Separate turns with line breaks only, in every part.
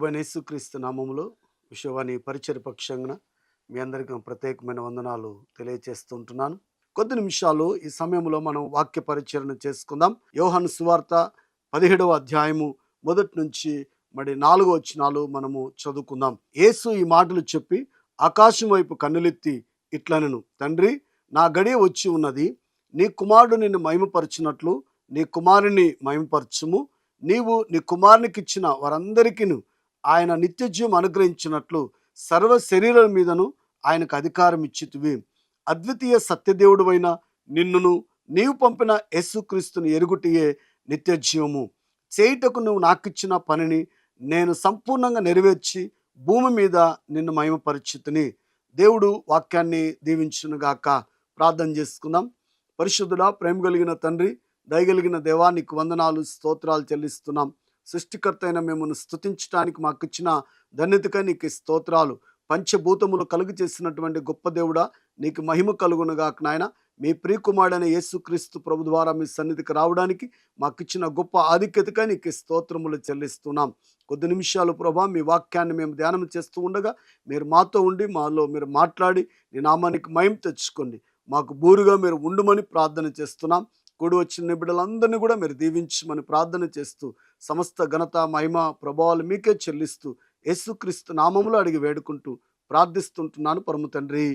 ప్రభు క్రీస్తు నామములో విశ్వవాణి పరిచయ పక్షంగా మీ అందరికీ ప్రత్యేకమైన వందనాలు తెలియజేస్తుంటున్నాను కొద్ది నిమిషాలు ఈ సమయంలో మనం వాక్య పరిచరణ చేసుకుందాం. యోహన్ సువార్త పదిహేడవ అధ్యాయము మొదటి నుంచి మరి నాలుగో వచ్చినాలు మనము చదువుకుందాం. యేసు ఈ మాటలు చెప్పి ఆకాశం వైపు కన్నులెత్తి ఇట్లనను తండ్రి నా గడియ వచ్చి ఉన్నది. నీ కుమారుడు నిన్ను మహిమపరచినట్లు నీ కుమారుని మహిమపరచుము. నీవు నీ కుమారునికి ఇచ్చిన వారందరికీ ఆయన నిత్యజీవం అనుగ్రహించినట్లు సర్వ శరీరాల మీదను ఆయనకు అధికారం ఇచ్చితివి. అద్వితీయ సత్యదేవుడు అయిన నిన్నును నీవు పంపిన యేసుక్రీస్తుని ఎరుగుటియే నిత్యజీవము. చేయుటకు నువ్వు నాకిచ్చిన పనిని నేను సంపూర్ణంగా నెరవేర్చి భూమి మీద నిన్ను మహిమపరిచితిని. దేవుడు వాక్యాన్ని దీవించునుగాక. ప్రార్థన చేసుకుందాం. పరిశుద్ధుడా ప్రేమ కలిగిన తండ్రి దయగలిగిన దేవా నీకు వందనాలు స్తోత్రాలు చెల్లిస్తున్నాం. సృష్టికర్త అయిన మిమ్మల్ని స్థుతించడానికి మాకు ఇచ్చిన ధన్యతగా నీకు స్తోత్రాలు. పంచభూతములు కలుగు చేసినటువంటి గొప్ప దేవుడా నీకు మహిమ కలుగునుగా నాయన. మీ ప్రియకుమారుడైన యేసుక్రీస్తు ప్రభు ద్వారా మీ సన్నిధికి రావడానికి మాకు ఇచ్చిన గొప్ప ఆధిక్యతగా నీకు స్తోత్రములు చెల్లిస్తున్నాం. కొద్ది నిమిషాలు ప్రభా మీ వాక్యాన్ని మేము ధ్యానం చేస్తూ ఉండగా మీరు మాతో ఉండి మాలో మీరు మాట్లాడి నీ నామానికి మయం తెచ్చుకోండి. మాకు బూరుగా మీరు ఉండమని ప్రార్థన చేస్తున్నాం. కూడి వచ్చిన బిడ్డలందరినీ కూడా మీరు దీవించమని ప్రార్థన చేస్తూ సమస్త ఘనత మహిమ ప్రభావాలు మీకే చెల్లిస్తూ యేసుక్రీస్తు నామములు అడిగి వేడుకుంటూ ప్రార్థిస్తుంటున్నాను పరమ తండ్రి.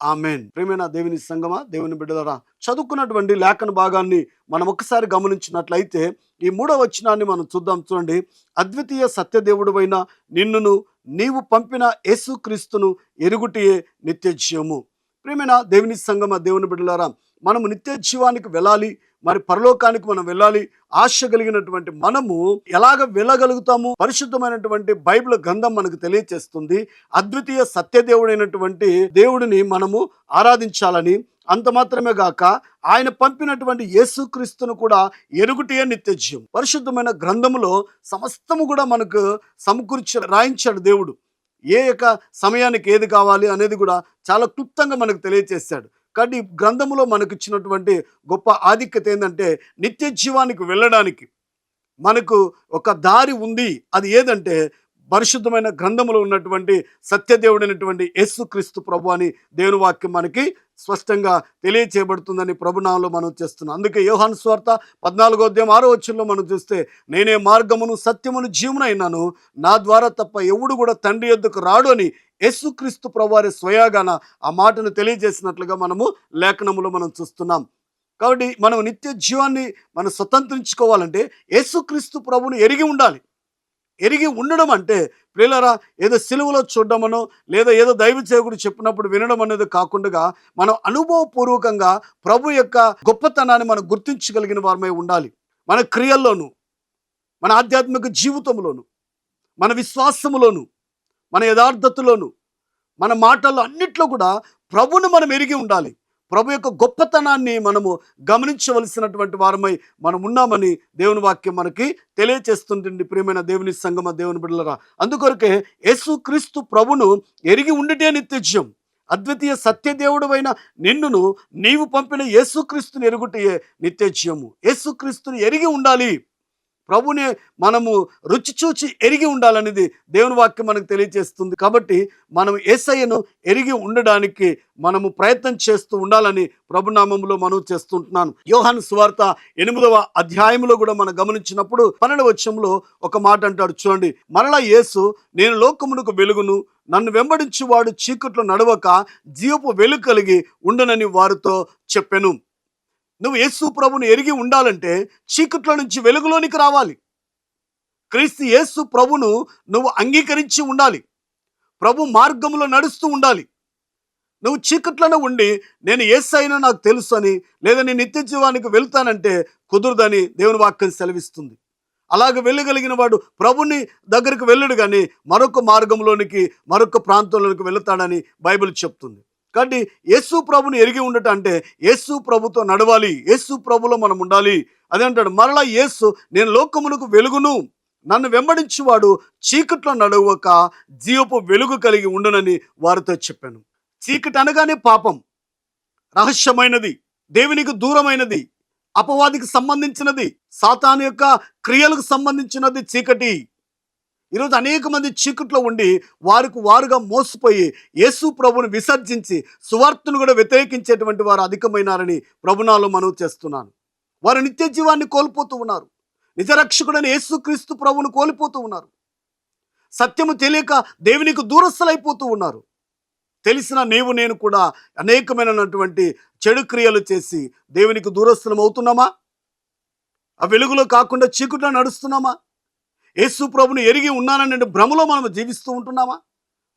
ఆమెన్. ప్రేమైన దేవుని సంగమా దేవుని బిడ్డలరా చదువుకున్నటువంటి లేఖన భాగాన్ని మనం ఒకసారి గమనించినట్లయితే ఈ మూడవ వచనాన్ని మనం చూద్దాం. చూడండి. అద్వితీయ సత్యదేవుడు అయిన నిన్నును నీవు పంపిన యేసుక్రీస్తును ఎరుగుటియే నిత్య జీవము ప్రేమైన దేవుని సంగమ దేవుని బిడ్డలారా మనము నిత్య జీవానికి వెళ్ళాలి మరి పరలోకానికి మనం వెళ్ళాలి ఆశ కలిగినటువంటి మనము ఎలాగ వెళ్ళగలుగుతాము? పరిశుద్ధమైనటువంటి బైబిల్ గ్రంథం మనకు తెలియచేస్తుంది. అద్వితీయ సత్యదేవుడైనటువంటి దేవుడిని మనము ఆరాధించాలని అంత మాత్రమే గాక ఆయన పంపినటువంటి యేసుక్రీస్తును కూడా ఎరుగుటే నిత్యజీవం పరిశుద్ధమైన గ్రంథములో సమస్తము కూడా మనకు సమకూర్చి రాయించాడు దేవుడు. ఏ యొక్క సమయానికి ఏది కావాలి అనేది కూడా చాలా క్లుప్తంగా మనకు తెలియచేశాడు. కాబట్టి గ్రంథములో మనకు ఇచ్చినటువంటి గొప్ప ఆధిక్యత ఏంటంటే నిత్య జీవానికి వెళ్ళడానికి. మనకు ఒక దారి ఉంది. అది ఏదంటే పరిశుద్ధమైన గ్రంథములో ఉన్నటువంటి సత్యదేవుడైనటువంటి యేసుక్రీస్తు ప్రభు అని దేవుని వాక్యం మనకి స్పష్టంగా తెలియచేయబడుతుందని ప్రభునామంలో మనం చేస్తున్నాం. అందుకే యోహాను స్వార్త పద్నాలుగో అధ్యాయం ఆరో వచ్చంలో మనం చూస్తే నేనే మార్గమును సత్యమును జీవనైనాను నా ద్వారా తప్ప ఎవడు కూడా తండ్రి ఎద్దుకు రాడు అని యేసుక్రీస్తు ప్రభువారి స్వయాగాన ఆ మాటను తెలియజేసినట్లుగా మనము లేఖనములో మనం చూస్తున్నాం. కాబట్టి మనం నిత్య జీవాన్ని మనం స్వతంత్రించుకోవాలంటే యేసుక్రీస్తు ప్రభుని ఎరిగి ఉండాలి. ఎరిగి ఉండడం అంటే ప్రియులరా ఏదో సిలువలో చూడడమనో లేదా ఏదో దైవ సేవకుడు చెప్పినప్పుడు వినడం అనేది కాకుండా మనం అనుభవపూర్వకంగా ప్రభు యొక్క గొప్పతనాన్ని మనం గుర్తించగలిగిన వారమై ఉండాలి. మన క్రియల్లోనూ మన ఆధ్యాత్మిక జీవితంలోను మన విశ్వాసములోను మన యథార్థతలోను మన మాటల్లో అన్నిట్లో కూడా ప్రభును మనం ఎరిగి ఉండాలి. ప్రభు యొక్క గొప్పతనాన్ని మనము గమనించవలసినటువంటి వారమై మనం ఉన్నామని దేవుని వాక్యం మనకి తెలియచేస్తుంటుంది ప్రియమైన దేవుని సంగమ దేవుని బిడ్డలరా అందుకొరకే యేసుక్రీస్తు ప్రభును ఎరిగి ఉండిటే నిత్యజ్యం అద్వితీయ సత్యదేవుడు అయిన నిన్నును నీవు పంపిన యేసుక్రీస్తుని ఎరుగుటయే నిత్యజ్యము యేసుక్రీస్తుని ఎరిగి ఉండాలి. ప్రభునే మనము రుచి చూచి ఎరిగి ఉండాలనేది దేవుని వాక్యం మనకు తెలియజేస్తుంది. కాబట్టి మనం ఏసయ్యను ఎరిగి ఉండడానికి మనము ప్రయత్నం చేస్తూ ఉండాలని ప్రభునామంలో మనం చేస్తుంటున్నాను. యోహాను సువార్త ఎనిమిదవ అధ్యాయంలో కూడా మనం గమనించినప్పుడు పన్నెండవ వచ్చంలో ఒక మాట అంటాడు. చూడండి మరలా యేసు నేను లోకమునకు వెలుగును నన్ను వెంబడించి వాడు చీకట్లో నడవక జీవపు వెలుగు కలిగి ఉండనని వారితో చెప్పెను. నువ్వు యేసు ప్రభుని ఎరిగి ఉండాలంటే చీకట్లో నుంచి వెలుగులోనికి రావాలి. క్రీస్తు యేసు ప్రభును నువ్వు అంగీకరించి ఉండాలి. ప్రభు మార్గంలో నడుస్తూ ఉండాలి. నువ్వు చీకట్లోనే ఉండి నేను ఏసైనా నాకు తెలుసు అని లేదా నేను నిత్య జీవానికి వెళ్తానంటే కుదరదని దేవుని వాక్యం సెలవిస్తుంది. అలాగ వెళ్ళగలిగిన వాడు ప్రభుని దగ్గరికి వెళ్ళడు కానీ మరొక మార్గంలోనికి మరొక ప్రాంతంలోనికి వెళుతాడని బైబిల్ చెప్తుంది. కాబట్టి యేసు ప్రభుని ఎరిగి ఉండటం అంటే యేసు ప్రభుతో నడవాలి యేసు ప్రభులో మనం ఉండాలి. అదే అంటాడు మరలా యేసు నేను లోకమునకు వెలుగును. నన్ను వెంబడించువాడు చీకట్లో నడవక జీవపు వెలుగు కలిగి ఉండునని వారితో చెప్పాను. చీకటి అనగానే పాపం. రహస్యమైనది దేవునికి దూరమైనది అపవాదికి సంబంధించినది సాతాను యొక్క క్రియలకు సంబంధించినది చీకటి. ఈరోజు అనేక మంది చీకట్లో ఉండి వారికి వారుగా మోసపోయి యేసు ప్రభుని విసర్జించి సువార్తను కూడా వ్యతిరేకించేటువంటి వారు అధికమైనారని ప్రభునాలో మనవి చేస్తున్నాను. వారు నిత్య జీవాన్ని కోల్పోతూ ఉన్నారు. నిజరక్షకుడైన యేసుక్రీస్తు ప్రభును కోల్పోతూ ఉన్నారు. సత్యము తెలియక దేవునికి దూరస్థలైపోతూ ఉన్నారు. తెలిసిన నీవు నేను కూడా అనేకమైనటువంటి చెడు క్రియలు చేసి దేవునికి దూరస్థలం అవుతున్నామా ఆ వెలుగులో కాకుండా చీకట్లో నడుస్తున్నామా? యేసు ప్రభుని ఎరిగి ఉన్నాననే భ్రమలో మనం జీవిస్తూ ఉంటున్నామా?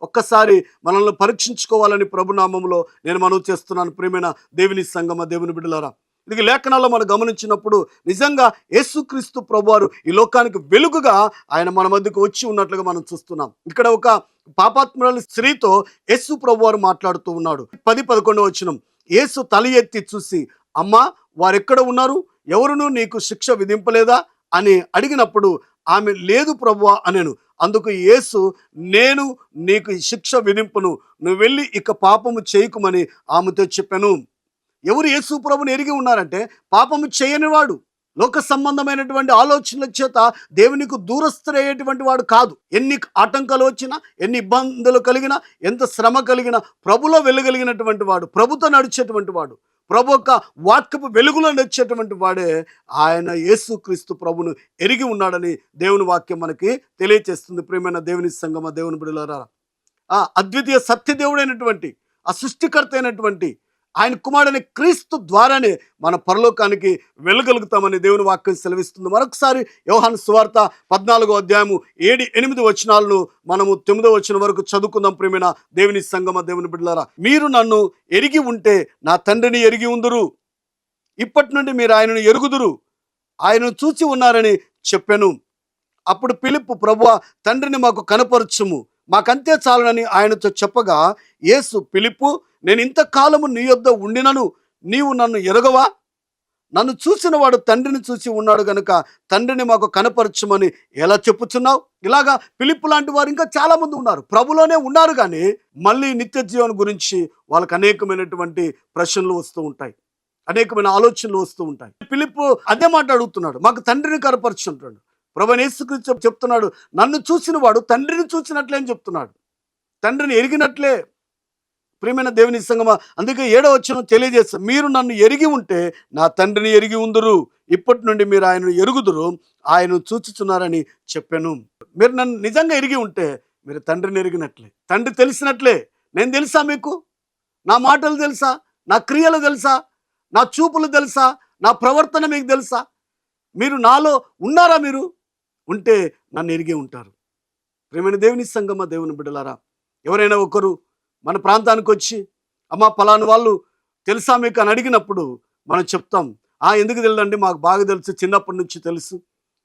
ఒక్కసారి మనల్ని పరీక్షించుకోవాలని ప్రభునామంలో నేను మనవి చేస్తున్నాను. ప్రేమైన దేవుని సంగమ దేవుని బిడ్డలారా ఇది లేఖనాల్లో మనం గమనించినప్పుడు నిజంగా యేసుక్రీస్తు ప్రభువారు ఈ లోకానికి వెలుగుగా ఆయన మన మధ్యకు వచ్చి ఉన్నట్లుగా మనం చూస్తున్నాం. ఇక్కడ ఒక పాపాత్మరాలు స్త్రీతో యేసు ప్రభువారు మాట్లాడుతూ ఉన్నాడు. పది పదకొండు వచ్చినం యేసు తల ఎత్తి చూసి అమ్మ వారెక్కడ ఉన్నారు? ఎవరును నీకు శిక్ష విధింపలేదా? అని అడిగినప్పుడు ఆమె లేదు ప్రభువా అనెను. అందుకు యేసు నేను నీకు శిక్ష విధింపును. నువ్వు వెళ్ళి ఇక పాపము చేయకుమని ఆమెతో చెప్పాను. ఎవరు యేసు ప్రభుని ఎరిగి ఉన్నారంటే పాపము చేయనివాడు లోక సంబంధమైనటువంటి ఆలోచనల చేత దేవునికి దూరస్థులయ్యేటువంటి వాడు కాదు. ఎన్ని ఆటంకాలు వచ్చినా ఎన్ని ఇబ్బందులు కలిగినా ఎంత శ్రమ కలిగినా ప్రభులో వెళ్ళగలిగినటువంటి వాడు ప్రభుతో నడిచేటువంటి వాడు. ప్రభు యొక్క వాక్యపు వెలుగులో నచ్చేటువంటి వాడే ఆయన యేసుక్రీస్తు ప్రభును ఎరిగి ఉన్నాడని దేవుని వాక్యం మనకి తెలియచేస్తుంది. ప్రియమైన దేవుని సంగమ దేవుని బిడలారా ఆ అద్వితీయ సత్యదేవుడైనటువంటి ఆ సృష్టికర్త అయినటువంటి ఆయన కుమారుడైన క్రీస్తు ద్వారానే మన పరలోకానికి వెళ్ళగలుగుతామని దేవుని వాక్యం సెలవిస్తుంది. మరొకసారి యోహాన్ సువార్త పద్నాలుగో అధ్యాయము ఏడు ఎనిమిది వచనాలను మనము తొమ్మిదో వచ్చిన వరకు చదువుకుందాం ప్రేమైన దేవుని సంగమ దేవుని బిడ్డలారా. మీరు నన్ను ఎరిగి ఉంటే నా తండ్రిని ఎరిగి ఉందురు. ఇప్పటి నుండి మీరు ఆయనను ఎరుగుదురు. ఆయనను చూచి ఉన్నారని చెప్పాను. అప్పుడు పిలుపు ప్రభు తండ్రిని మాకు కనపరచుము. మాకంతే చాలునని ఆయనతో చెప్పగా యేసు పిలుపు నేను ఇంతకాలము నీ యొద్ద ఉండినను నీవు నన్ను ఎరగవా? నన్ను చూసిన వాడు తండ్రిని చూసి ఉన్నాడు గనుక తండ్రిని మాకు కనపరచమని ఎలా చెప్పుచున్నావు? ఇలాగా పిలుపు లాంటి వారు ఇంకా చాలా మంది ఉన్నారు. ప్రభులోనే ఉన్నారు కానీ మళ్ళీ నిత్య జీవనం గురించి వాళ్ళకి అనేకమైనటువంటి ప్రశ్నలు వస్తూ ఉంటాయి. అనేకమైన ఆలోచనలు వస్తూ ఉంటాయి. పిలుపు అదే మాట అడుగుతున్నాడు. మాకు తండ్రిని కనపరుచుంటాడు. ప్రభు నేసుకృతి చెప్తున్నాడు నన్ను చూసిన వాడు తండ్రిని చూసినట్లే అని చెప్తున్నాడు. తండ్రిని ఎరిగినట్లే. ప్రియమైన దేవుని సంగమా అందుకే ఏడో వచ్చిన తెలియజేస్తాను మీరు నన్ను ఎరిగి ఉంటే నా తండ్రిని ఎరిగి ఉందరు. ఇప్పటి నుండి మీరు ఆయనను ఎరుగుదురు. ఆయన చూచుచున్నారని చెప్పాను. మీరు నన్ను నిజంగా ఎరిగి ఉంటే మీరు తండ్రిని ఎరిగినట్లే. తండ్రి తెలిసినట్లే. నేను తెలుసా మీకు? నా మాటలు తెలుసా? నా క్రియలు తెలుసా? నా చూపులు తెలుసా? నా ప్రవర్తన మీకు తెలుసా? మీరు నాలో ఉన్నారా మీరు? ఉంటే నన్ను ఎరిగి ఉంటారు. ప్రేమైన దేవుని సంగమ దేవుని బిడ్డలారా ఎవరైనా ఒకరు మన ప్రాంతానికి వచ్చి అమ్మ పలాని వాళ్ళు తెలుసా మీకు? అని అడిగినప్పుడు మనం చెప్తాం ఆ ఎందుకు తెలియదండి మాకు బాగా తెలుసు చిన్నప్పటి నుంచి తెలుసు.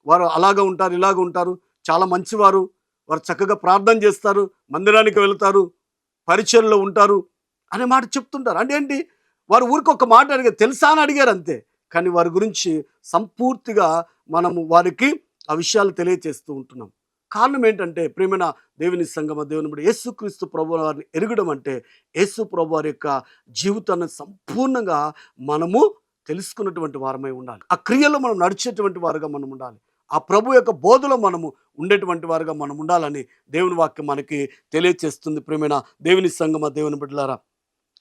వారు అలాగ ఉంటారు ఇలాగ ఉంటారు. చాలా మంచివారు. వారు చక్కగా ప్రార్థన చేస్తారు మందిరానికి వెళ్తారు పరిచయంలో ఉంటారు అనే మాట చెప్తుంటారు. అంటే ఏంటి? వారు ఊరికి ఒక మాట అడిగారు తెలుసా? అని అడిగారు అంతే. కానీ వారి గురించి సంపూర్తిగా మనము వారికి ఆ విషయాలు తెలియచేస్తూ ఉంటున్నాం. కారణం ఏంటంటే ప్రేమైన దేవుని సంగమ దేవుని బట్టి యేసుక్రీస్తు ప్రభు వారిని ఎరగడం అంటే యేసు ప్రభు వారి యొక్క జీవితాన్ని సంపూర్ణంగా మనము తెలుసుకున్నటువంటి వారమై ఉండాలి. ఆ క్రియలో మనం నడిచేటువంటి వారుగా మనం ఉండాలి. ఆ ప్రభు యొక్క బోధలో మనము ఉండేటువంటి వారుగా మనం ఉండాలని దేవుని వాక్యం మనకి తెలియచేస్తుంది. ప్రేమైన దేవుని సంగమ దేవుని బిడ్డలారా.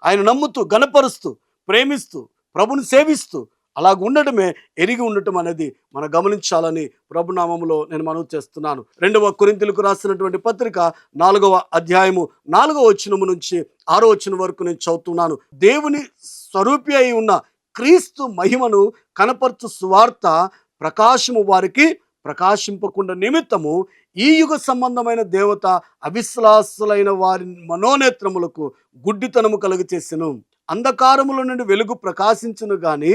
ఆయన నమ్ముతూ గణపరుస్తూ ప్రేమిస్తూ ప్రభుని సేవిస్తూ అలాగ ఉండటమే ఎరిగి ఉండటం అనేది మనం గమనించాలని ప్రభునామంలో నేను మనవి చేస్తున్నాను. రెండవ కొరింతలకు రాసినటువంటి పత్రిక నాలుగవ అధ్యాయము నాలుగవ వచనము నుంచి ఆరో వచనం వరకు నేను చదువుతున్నాను. దేవుని స్వరూపి అయి ఉన్న క్రీస్తు మహిమను కనపరచు సువార్త ప్రకాశము వారికి ప్రకాశింపకుండా నిమిత్తము ఈ యుగ సంబంధమైన దేవత అవిశ్వాసులైన వారి మనోనేత్రములకు గుడ్డితనము కలుగు చేసెను అంధకారముల నుండి వెలుగు ప్రకాశించును గాని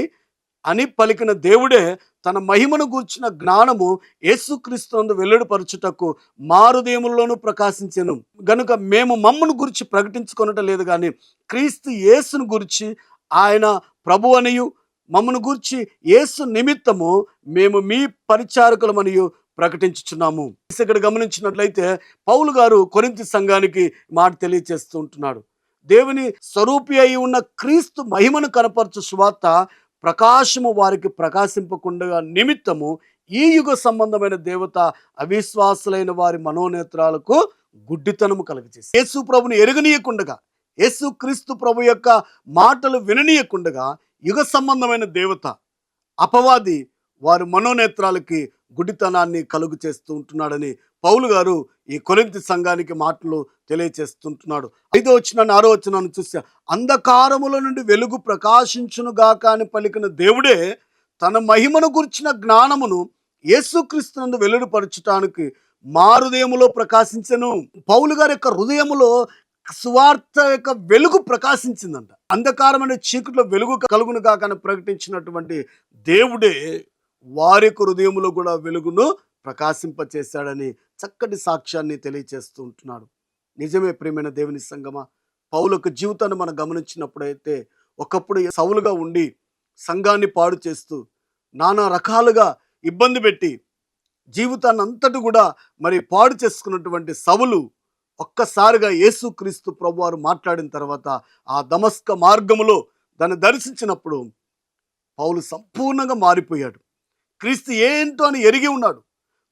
అని పలికిన దేవుడే తన మహిమను గూర్చిన జ్ఞానము యేసుక్రీస్తునందు వెల్లడిపరచుటకు మారుదేముల్లోనూ ప్రకాశించను. గనుక మేము మమ్మను గురించి ప్రకటించుకొనటం లేదు కానీ క్రీస్తు యేసును గురించి ఆయన ప్రభు అనియు మమ్మను గూర్చి యేసు నిమిత్తము మేము మీ పరిచారకులమనియు ప్రకటించుచున్నాము. ఇక్కడ గమనించినట్లయితే పౌలు గారు కొరింతి సంఘానికి మాట తెలియచేస్తూ ఉంటున్నాడు. దేవుని స్వరూపి అయి ఉన్న క్రీస్తు మహిమను కనపరచు సువార్త ప్రకాశము వారికి ప్రకాశింపకుండా నిమిత్తము ఈ యుగ సంబంధమైన దేవత అవిశ్వాసులైన వారి మనోనేత్రాలకు గుడ్డితనము కలుగజేసి యేసు ప్రభుని ఎరగనీయకుండగా యేసు క్రీస్తు ప్రభు యొక్క మాటలు విననీయకుండగా యుగ సంబంధమైన దేవత అపవాది వారి మనోనేత్రాలకి గుడితనాన్ని కలుగు చేస్తూ ఉంటున్నాడని పౌలు గారు ఈ కొరింతి సంఘానికి మాటలు తెలియచేస్తుంటున్నాడు. ఐదో వచ్చిన ఆరో వచ్చినాను చూస్తే అంధకారముల నుండి వెలుగు ప్రకాశించునుగాక అని పలికిన దేవుడే తన మహిమను గురించిన జ్ఞానమును యేసుక్రీస్తునందు వెల్లడిపరచటానికి మారృదయములో ప్రకాశించను. పౌలు గారి యొక్క హృదయములో సువార్త యొక్క వెలుగు ప్రకాశించిందంట. అంధకారమైన చీకట్లో వెలుగు కలుగును కాకని ప్రకటించినటువంటి దేవుడే వారి యొక్క హృదయములో కూడా వెలుగును ప్రకాశింపచేశాడని చక్కటి సాక్ష్యాన్ని తెలియచేస్తుంటున్నాడు నిజమే ప్రియమైన దేవుని సంగమా పౌలకు జీవితాన్ని మనం గమనించినప్పుడైతే ఒకప్పుడు సౌలుగా ఉండి సంఘాన్ని పాడు చేస్తూ నానా రకాలుగా ఇబ్బంది పెట్టి జీవితాన్ని అంతటి కూడా మరి పాడు చేసుకున్నటువంటి సవులు ఒక్కసారిగా యేసుక్రీస్తు ప్రభువారు మాట్లాడిన తర్వాత ఆ దమస్క మార్గములో దాన్ని దర్శించినప్పుడు పౌలు సంపూర్ణంగా మారిపోయాడు. క్రీస్తు ఏంటో అని ఎరిగి ఉన్నాడు.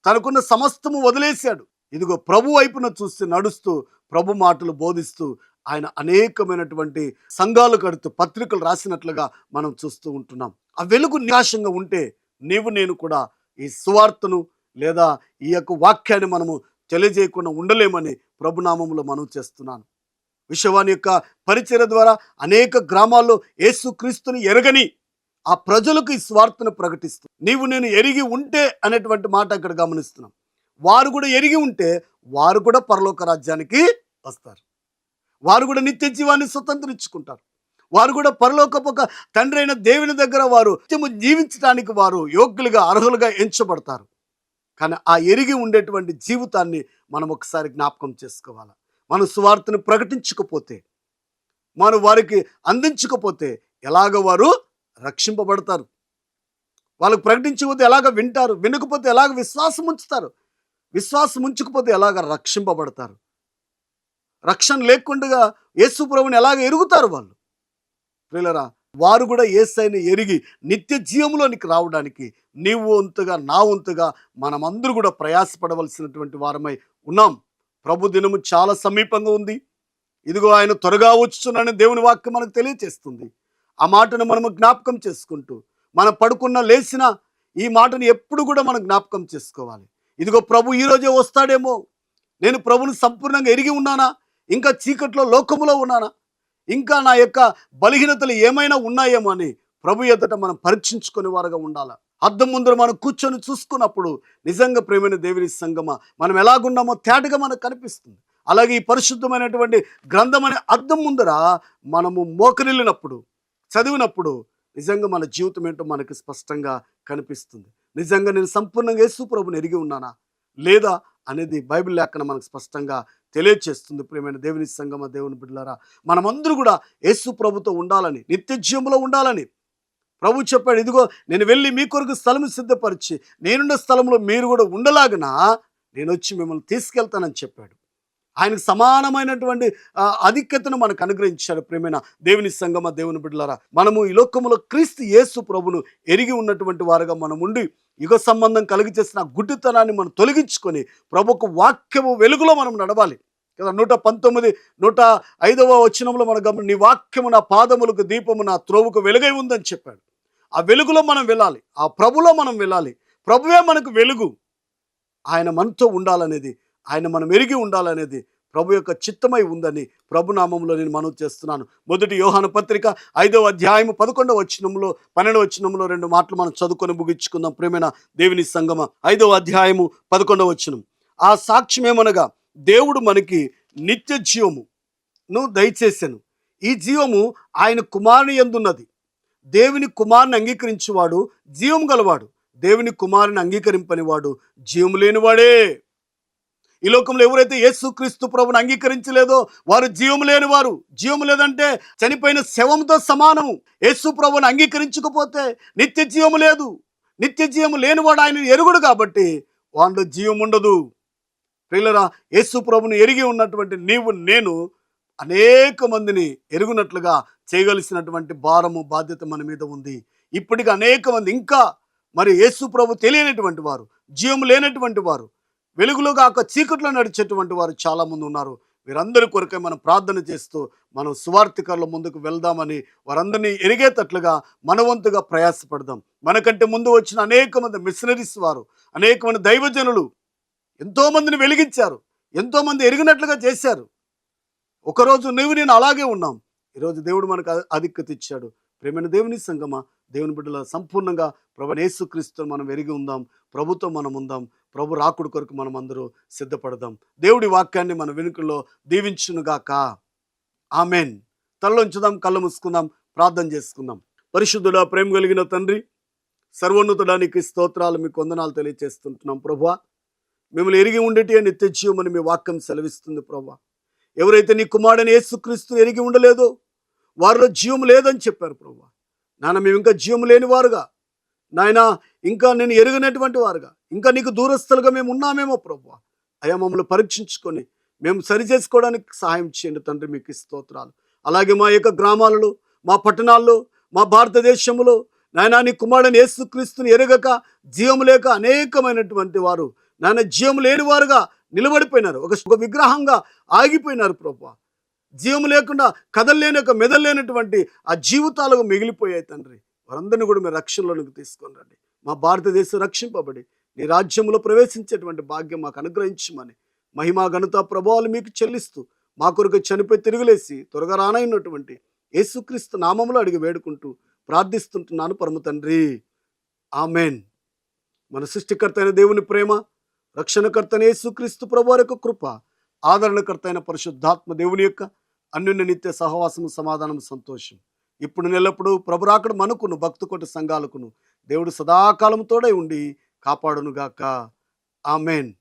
తనకున్న సమస్తము వదిలేశాడు. ఇదిగో ప్రభు వైపున చూస్తూ నడుస్తూ ప్రభు మాటలు బోధిస్తూ ఆయన అనేకమైనటువంటి సంఘాలు కడుతూ పత్రికలు రాసినట్లుగా మనం చూస్తూ ఉంటున్నాం. ఆ వెలుగు నిరాశంగా ఉంటే నీవు నేను కూడా ఈ సువార్తను లేదా ఈ యొక్క వాక్యాన్ని మనము తెలియజేయకుండా ఉండలేమని ప్రభునామంలో మనం చేస్తున్నాను. విశ్వవాణి యొక్క పరిచయ ద్వారా అనేక గ్రామాల్లో యేసుక్రీస్తుని ఎరగని ఆ ప్రజలకు ఈ స్వార్థను ప్రకటిస్తూ నీవు నేను ఎరిగి ఉంటే అనేటువంటి మాట అక్కడ గమనిస్తున్నాం. వారు కూడా ఎరిగి ఉంటే వారు కూడా పరలోక రాజ్యానికి వస్తారు. వారు కూడా నిత్య జీవాన్ని స్వతంత్రించుకుంటారు. వారు కూడా పరలోకపు ఒక తండ్రి అయిన దేవుని దగ్గర వారు నిత్యము జీవించడానికి వారు యోగ్యులుగా అర్హులుగా ఎంచబడతారు. కానీ ఆ ఎరిగి ఉండేటువంటి జీవితాన్ని మనం ఒకసారి జ్ఞాపకం చేసుకోవాలి? మనం సువార్తను ప్రకటించకపోతే మనం వారికి అందించకపోతే ఎలాగ వారు రక్షింపబడతారు. వాళ్ళకు ప్రకటించకపోతే ఎలాగ వింటారు? వినకపోతే ఎలాగ విశ్వాసం ఉంచుతారు? విశ్వాసం ఉంచకపోతే ఎలాగ రక్షింపబడతారు? రక్షణ లేకుండా యేసు ప్రభుని ఎలాగ ఎరుగుతారు వాళ్ళు? ప్రియులరా వారు కూడా ఏసైని ఎరిగి నిత్య జీవంలోనికి రావడానికి నీవు వంతుగా నా వంతుగా మనమందరూ కూడా ప్రయాసపడవలసినటువంటి వారమై ఉన్నాం. ప్రభు దినము చాలా సమీపంగా ఉంది. ఇదిగో ఆయన త్వరగా వచ్చుచున్నాడని దేవుని వాక్యం మనకు తెలియజేస్తుంది ఆ మాటను మనము జ్ఞాపకం చేసుకుంటూ మనం పడుకున్న లేచిన ఈ మాటను ఎప్పుడు కూడా మనం జ్ఞాపకం చేసుకోవాలి. ఇదిగో ప్రభు ఈరోజే వస్తాడేమో. నేను ప్రభుని సంపూర్ణంగా ఎరిగి ఉన్నానా? ఇంకా చీకట్లో లోకములో ఉన్నానా? ఇంకా నా యొక్క బలహీనతలు ఏమైనా ఉన్నాయేమో అని ప్రభు ఎదుట మనం పరీక్షించుకునే వారుగా ఉండాలి? అద్దం ముందర మనం కూర్చొని చూసుకున్నప్పుడు నిజంగా ప్రేమైన దేవుని సంగమ మనం ఎలాగున్నామో తేటగా మనకు కనిపిస్తుంది. అలాగే ఈ పరిశుద్ధమైనటువంటి గ్రంథం అనే అద్దం ముందర మనము మోకరిల్లినప్పుడు చదివినప్పుడు నిజంగా మన జీవితం ఏంటో మనకి స్పష్టంగా కనిపిస్తుంది. నిజంగా నేను సంపూర్ణంగా యేసు ప్రభుని ఎరిగి ఉన్నానా? లేదా అనేది బైబిల్ లేఖన మనకు స్పష్టంగా తెలియచేస్తుంది. ప్రియమైన దేవుని సంగమ దేవుని బిడ్డలారా మనమందరూ కూడా యేసు ప్రభుతో ఉండాలని నిత్య జీవంలో ఉండాలని ప్రభు చెప్పాడు ఇదిగో నేను వెళ్ళి మీ కొరకు స్థలం సిద్ధపరిచి నేనున్న స్థలంలో మీరు కూడా ఉండలాగనా నేను వచ్చి మిమ్మల్ని తీసుకెళ్తానని చెప్పాడు. ఆయనకు సమానమైనటువంటి ఆధిక్యతను మనకు అనుగ్రహించాడు ప్రేమైన దేవుని సంగమ దేవుని బిడ్డలారా. మనము ఈ లోకములో క్రీస్తు యేసు ప్రభును ఎరిగి ఉన్నటువంటి వారుగా మనం ఉండి యుగ సంబంధం కలిగి చేసిన గుడ్డితనాన్ని మనం తొలగించుకొని ప్రభుకు వాక్యము వెలుగులో మనం నడవాలి. కదా నూట పంతొమ్మిది నూట ఐదవ వచనంలో మన గమని నీ వాక్యము నా పాదములకు దీపము నా త్రోవుకు వెలుగై ఉందని చెప్పాడు. ఆ వెలుగులో మనం వెళ్ళాలి. ఆ ప్రభులో మనం వెళ్ళాలి. ప్రభువే మనకు వెలుగు. ఆయన మనతో ఉండాలనేది ఆయన మనం ఎరిగి ఉండాలనేది ప్రభు యొక్క చిత్తమై ఉందని ప్రభునామంలో నేను మనవి చేస్తున్నాను. మొదటి యోహాన పత్రిక ఐదవ అధ్యాయము పదకొండవ వచ్చినంలో పన్నెండవ వచ్చినంలో రెండు మాటలు మనం చదువుకొని ముగించుకుందాం. ప్రేమైన దేవుని సంగమ ఐదవ అధ్యాయము పదకొండవ వచ్చినం ఆ సాక్ష్యం ఏమనగా దేవుడు మనకి నిత్య జీవము ను దయచేసాను. ఈ జీవము ఆయన కుమారుని ఎందున్నది? దేవుని కుమారుని అంగీకరించేవాడు జీవం గలవాడు. దేవుని కుమారుని అంగీకరింపనివాడు జీవం లేనివాడే. ఈ లోకంలో ఎవరైతే యేసుక్రీస్తు ప్రభుని అంగీకరించలేదో వారు జీవం లేని వారు. జీవం లేదంటే చనిపోయిన శవంతో సమానము. యేసు ప్రభుని అంగీకరించకపోతే నిత్య జీవము లేదు. నిత్య జీవము లేనివాడు ఆయన ఎరుగుడు కాబట్టి వాళ్ళు జీవం ఉండదు. ప్రియులరా యేసు ప్రభుని ఎరిగి ఉన్నటువంటి నీవు నేను అనేక మందిని ఎరుగునట్లుగా చేయగలిసినటువంటి భారము బాధ్యత మన మీద ఉంది. ఇప్పటికీ అనేక మంది ఇంకా మరి యేసు ప్రభు తెలియనటువంటి వారు జీవం లేనటువంటి వారు వెలుగులో కాక చీకట్లో నడిచేటువంటి వారు చాలామంది ఉన్నారు. వీరందరి కొరకే మనం ప్రార్థన చేస్తూ మనం సువార్థికర్ల ముందుకు వెళ్దామని వారందరినీ ఎరిగేటట్లుగా మనవంతుగా ప్రయాసపడదాం. మనకంటే ముందు వచ్చిన అనేక మంది మిషనరీస్ వారు అనేక మంది దైవజనులు ఎంతోమందిని వెలిగించారు ఎంతోమంది ఎరిగినట్లుగా చేశారు. ఒకరోజు నువ్వు నేను అలాగే ఉన్నాం. ఈరోజు దేవుడు మనకు ఆధిక్యత ఇచ్చాడు. ప్రేమైన దేవుని సంగమా దేవుని బిడ్డల సంపూర్ణంగా ప్రభు యేసుక్రీస్తుని మనం ఎరిగి ఉందాం. ప్రభుత్వం మనం ఉందాం ప్రభు రాకుడు కొరకు మనం అందరూ సిద్ధపడదాం. దేవుడి వాక్యాన్ని మన వెనుకల్లో దీవించునుగాక. ఆమెన్. తలలోంచుదాం కళ్ళు మూసుకుందాం ప్రార్థన చేసుకుందాం. పరిశుద్ధుడా ప్రేమ కలిగిన తండ్రి సర్వోన్నతుడానికి స్తోత్రాలు మీకు వందనాలు తెలియజేస్తుంటున్నాం ప్రభా మిమ్మల్ని ఎరిగి ఉండేటి నిత్య జీవమని మీ వాక్యం సెలవిస్తుంది ప్రభా ఎవరైతే నీ కుమారుడని యేసుక్రీస్తుని ఎరిగి ఉండలేదో వారిలో జీవం లేదని చెప్పారు ప్రభా నాన్న మేము ఇంకా జీవం లేని వారుగా. నాయన ఇంకా నేను ఎరిగినటువంటి వారుగా. ఇంకా నీకు దూరస్తులుగా మేము ఉన్నామేమో ప్రభు అయా మమ్మల్ని పరీక్షించుకొని మేము సరి చేసుకోవడానికి సహాయం చేయండి తండ్రి మీకు స్తోత్రాలు. అలాగే మా యొక్క గ్రామాలలో మా పట్టణాల్లో మా భారతదేశంలో నాయన నీ కుమారుడని యేసుక్రీస్తుని ఎరగక జీవం లేక అనేకమైనటువంటి వారు నాయన జీవం లేని వారుగా నిలబడిపోయినారు. ఒక విగ్రహంగా ఆగిపోయినారు ప్రభు జీవం లేకుండా కదలలేని ఒక మెదలేనటువంటి ఆ జీవితాలకు మిగిలిపోయాయి తండ్రి. వారందరినీ కూడా మీరు రక్షణలోనికి తీసుకొని రండి. మా భారతదేశం రక్షింపబడి నీ రాజ్యంలో ప్రవేశించేటువంటి భాగ్యం మాకు అనుగ్రహించమని మహిమా ఘనత ప్రభావాలు మీకు చెల్లిస్తూ మా కొరకు చనిపోయి తిరుగులేసి త్వరగా రానైనటువంటి యేసుక్రీస్తు నామంలో అడిగి వేడుకుంటూ ప్రార్థిస్తుంటున్నాను పరమ తండ్రి. ఆమెన్. మన సృష్టికర్త అయిన దేవుని ప్రేమ రక్షణకర్త అయిన యేసుక్రీస్తు ప్రభు యొక్క కృప ఆదరణకర్త అయిన పరిశుద్ధాత్మ దేవుని యొక్క అన్యున్న నిత్య సహవాసము సమాధానం సంతోషం. ఇప్పుడు నెల్లప్పుడు ప్రభురాకడు మనకును భక్తు కొట్టు సంఘాలకును. దేవుడు సదాకాలంతోడే ఉండి కాపాడునుగాక. ఆమెన్.